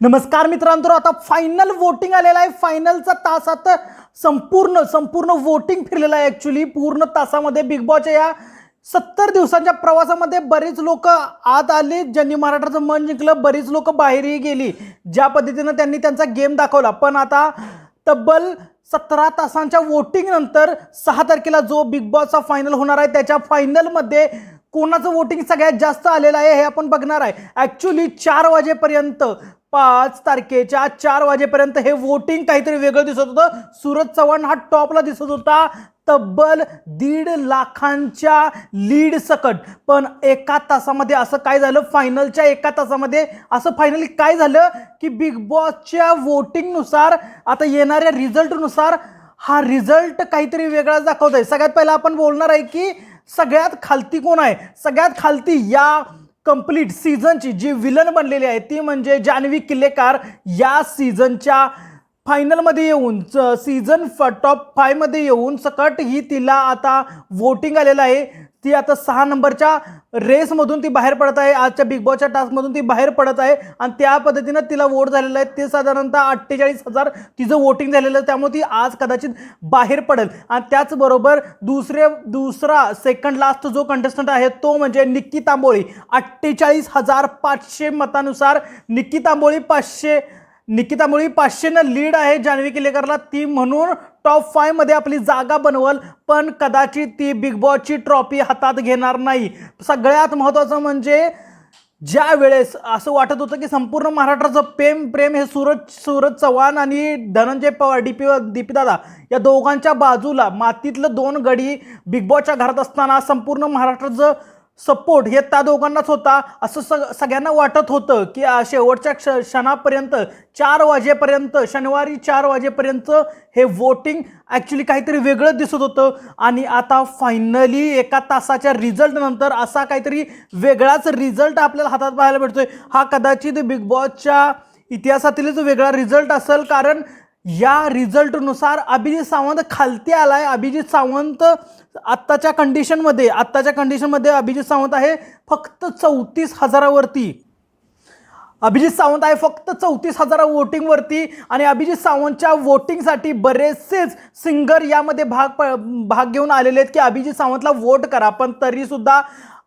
नमस्कार मित्रांनो आता फायनल वोटिंग आलेलं आहे. फायनलचा तास आता संपूर्ण संपूर्ण वोटिंग फिरलेलं आहे ॲक्च्युली पूर्ण तासामध्ये बिग बॉसच्या या सत्तर दिवसांच्या प्रवासामध्ये बरीच लोक आत आली. ज्यांनी मराठाचं मन जिंकलं बरीच लोक बाहेरही गेली. ज्या पद्धतीनं त्यांनी त्यांचा गेम दाखवला. पण आता तब्बल सतरा तासांच्या वोटिंगनंतर सहा तारखेला जो बिग बॉसचा फायनल होणार आहे त्याच्या फायनलमध्ये कोणाचं वोटिंग सगळ्यात जास्त आलेलं आहे हे आपण बघणार आहे. ॲक्च्युली चार वाजेपर्यंत पाच तारखेच्या चार वाजेपर्यंत हे वोटिंग काहीतरी वेगळं दिसत होतं. सूरज चव्हाण हा टॉपला दिसत होता. तब्बल दीड लाखांच्या लीड सकट. पण एका तासामध्ये असं काय झालं? फायनलच्या एका तासामध्ये असं फायनली काय झालं? की बिग बॉसच्या वोटिंगनुसार आता येणाऱ्या रिझल्टनुसार हा रिझल्ट काहीतरी वेगळाच दाखवत आहे सगळ्यात पहिला आपण बोलणार आहे की सगळ्यात खालती कोण आहे? सगळ्यात खालती या कंप्लीट सीझनची जी विलन बनलेली आहे ती म्हणजे जान्हवी किल्लेकार या सीझनच्या फायनलमध्ये येऊन सीझन फ टॉप फायमध्ये येऊन सकट ही तिला आता वोटिंग आलेलं आहे. ती आता सहा नंबरच्या रेसमधून ती बाहेर पडत आहे. आजच्या बिग बॉसच्या टास्कमधून ती बाहेर पडत आहे. आणि त्या पद्धतीनं तिला वोट झालेलं आहे. ते साधारणतः अठ्ठेचाळीस हजार तिचं वोटिंग झालेलं आहे. त्यामुळे ती आज कदाचित बाहेर पडेल. आणि त्याचबरोबर दुसरे दुसरा सेकंड लास्ट जो कंटेस्टंट आहे तो म्हणजे निक्की तांबोळी. अठ्ठेचाळीस हजार पाचशे मतानुसार निक्की तांबोळी पाचशे निकिता मुळी पाचशेनं लीड आहे. जान्हवी किलेकरला ती म्हणून टॉप फायमध्ये आपली जागा बनवल पण कदाचित ती बिग बॉसची ट्रॉफी हातात घेणार नाही. सगळ्यात महत्त्वाचं म्हणजे ज्या वेळेस असं वाटत होतं की संपूर्ण महाराष्ट्राचं प्रेम प्रेम हे सूरज सूरज चव्हाण आणि Dhananjay Pawar D P D P Dada या दोघांच्या बाजूला मातीतलं दोन गडी बिग बॉसच्या घरात असताना संपूर्ण महाराष्ट्राचं सपोर्ट हे त्या दोघांनाच होता. असं सग सगळ्यांना वाटत होतं की शेवटच्या क्ष क्षणापर्यंत चार वाजेपर्यंत शनिवारी चार वाजेपर्यंत हे वोटिंग ॲक्च्युली काहीतरी वेगळं दिसत होतं. आणि आता फायनली एका तासाच्या रिझल्टनंतर असा काहीतरी वेगळाच रिझल्ट आपल्याला हातात पाहायला भेटतोय हा कदाचित बिग बॉसच्या इतिहासातीलच वेगळा रिझल्ट असेल कारण या रिझल्टनुसार अभिजित सावंत खालती आलाय. अभिजित सावंत आत्ताच्या कंडिशनमध्ये आत्ताच्या कंडिशनमध्ये अभिजित सावंत आहे फक्त चौतीस हजारावरती. अभिजित सावंत आहे फक्त चौतीस हजार वोटिंगवरती आणि अभिजित सावंतच्या वोटिंगसाठी बरेचसेच सिंगर यामध्ये भाग प भाग घेऊन आलेले आहेत की अभिजित सावंतला वोट करा. पण तरीसुद्धा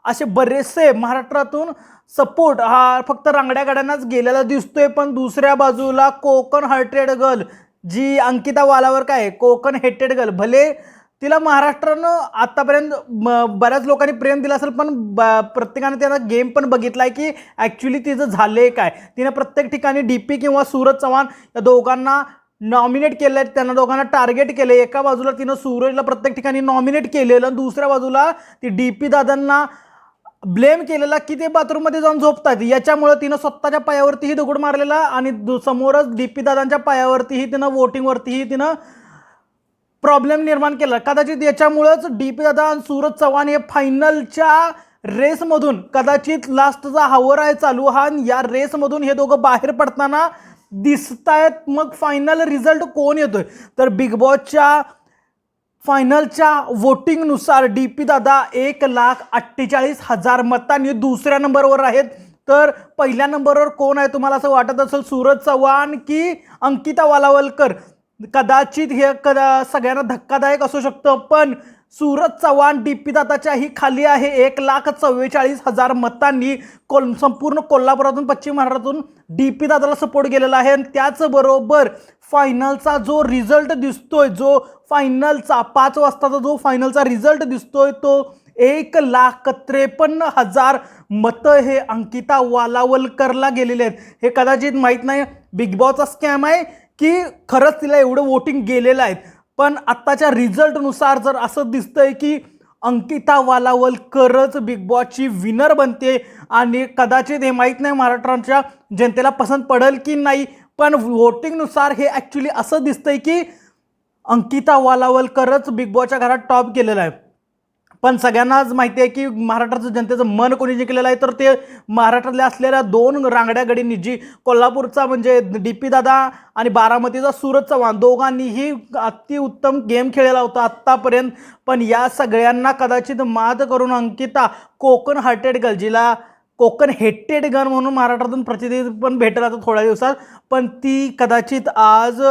असे बरेचसे महाराष्ट्रातून सपोर्ट हा फक्त रांगड्या गाड्यांनाच गेलेला दिसतोय. पण दुसऱ्या बाजूला कोकण हर्टेड गर्ल जी अंकिता वालावर काय कोकण हेटेड गर्ल भले तिला महाराष्ट्रानं आत्तापर्यंत म- बऱ्याच लोकांनी प्रेम दिलं असेल पण ब प्रत्येकाने त्यांना गेम पण बघितला आहे की ॲक्च्युली तिचं झालं आहे काय. तिने प्रत्येक ठिकाणी डी पी किंवा सूरज चव्हाण या दोघांना नॉमिनेट केलं आहे त्यांना दोघांना टार्गेट केलं आहे एका बाजूला तिनं सूरजला प्रत्येक ठिकाणी नॉमिनेट केलेलं आणि दुसऱ्या बाजूला ती डी पी दादांना ब्लेम केलेला की ते बाथरूममध्ये जाऊन झोपतात याच्यामुळं तिनं स्वतःच्या पायावरतीही दगड मारलेला आणि दु- समोरच डी पी दादांच्या पायावरतीही तिनं वोटिंगवरतीही तिनं प्रॉब्लेम निर्माण केला. कदाचित याच्यामुळंच डी पी दादा आणि सूरज चव्हाण हे फायनलच्या रेसमधून कदाचित लास्टचा हावर आहे चालू हा आणि या रेसमधून हे दोघं बाहेर पडताना दिसत आहेत मग फायनल रिझल्ट कोण येतोय? तर बिग बॉसच्या फायनलच्या वोटिंगनुसार डी पी दादा एक लाख अठ्ठेचाळीस हजार मतांनी दुसऱ्या नंबरवर आहेत. तर पहिल्या नंबरवर कोण आहे तुम्हाला असं वाटत असेल? सूरज चव्हाण की अंकिता वालावलकर? कदाचित हे कदा सगळ्यांना धक्कादायक असू शकतं पण सूरज चव्हाण डी पी दादाच्याही खाली आहे. एक लाख चव्वेचाळीस हजार मतांनी कोल संपूर्ण कोल्हापुरातून पश्चिम महाराष्ट्रातून डी पी दादाला सपोर्ट केलेला आहे. आणि त्याचबरोबर फायनलचा जो रिझल्ट दिसतोय जो फायनलचा पाच वाजताचा जो फायनलचा रिझल्ट दिसतोय तो एक लाख त्रेपन्न हजार मतं हे अंकिता वालावलकरला गेलेले आहेत. हे कदाचित माहीत नाही. बिग बॉसचा स्कॅम आहे की खरंच तिला एवढं वोटिंग गेलेलं आहे. पण आत्ताच्या रिझल्टनुसार जर असं दिसतंय की अंकिता वालावलकरच बिग बॉसची विनर बनते आणि कदाचित हे माहीत नाही महाराष्ट्राच्या जनतेला पसंत पडेल की नाही पण वोटिंगनुसार हे ॲक्च्युली असं दिसतंय की अंकिता वालावलकरच बिग बॉसच्या घरात टॉप केलेला आहे. पण सगळ्यांनाच माहिती आहे की महाराष्ट्राचं जनतेचं मन कोणी जिंकलेलं आहे तर ते महाराष्ट्रातल्या असलेल्या दोन रांगड्या गडींनी जी कोल्हापूरचा म्हणजे डी पी दादा आणि बारामतीचा सूरज चव्हाण दोघांनीही अतिउत्तम गेम खेळलेला होता आत्तापर्यंत. पण या सगळ्यांना कदाचित मात करून अंकिता कोकण हार्टेड गर्ल जिला कोकण हेटेड गन म्हणून महाराष्ट्रातून प्रतिनिधी पण भेटेल आता थोड्या दिवसात. पण ती कदाचित आज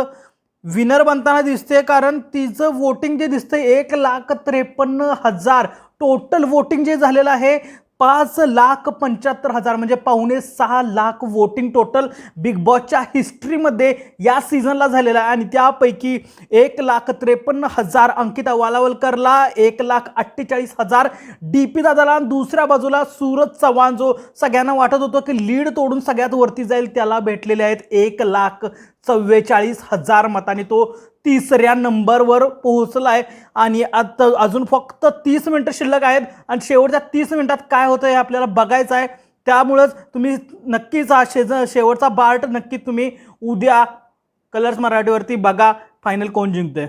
विनर बनताना दिसते कारण तिचं वोटिंग जे दिसतंय एक लाख त्रेपन्न हजार. टोटल वोटिंग जे झालेलं आहे पाच लाख पंच्याहत्तर हजार म्हणजे पावणे सहा लाख वोटिंग टोटल बिग बॉसच्या हिस्ट्रीमध्ये या सीझनला झालेलं आहे. आणि त्यापैकी एक लाख त्रेपन्न हजार अंकिता वालावलकरला एक लाख अठ्ठेचाळीस हजार डी पी दादाला आणि दुसऱ्या बाजूला सूरज चव्हाण जो सगळ्यांना वाटत होतं की लीड तोडून सगळ्यात वरती जाईल त्याला भेटलेले आहेत एक लाख चव्वेचाळीस हजार मतांनी तो तिसऱ्या नंबरवर पोहोचला आहे आणि आता अजून फक्त तीस मिनटं शिल्लक आहेत. आणि शेवटच्या तीस मिनटात काय होतं हे आपल्याला बघायचं आहे. त्यामुळंच तुम्ही नक्कीच हा शेज शेवटचा पार्ट नक्की तुम्ही उद्या कलर्स मराठीवरती बघा. फायनल कोण जिंकते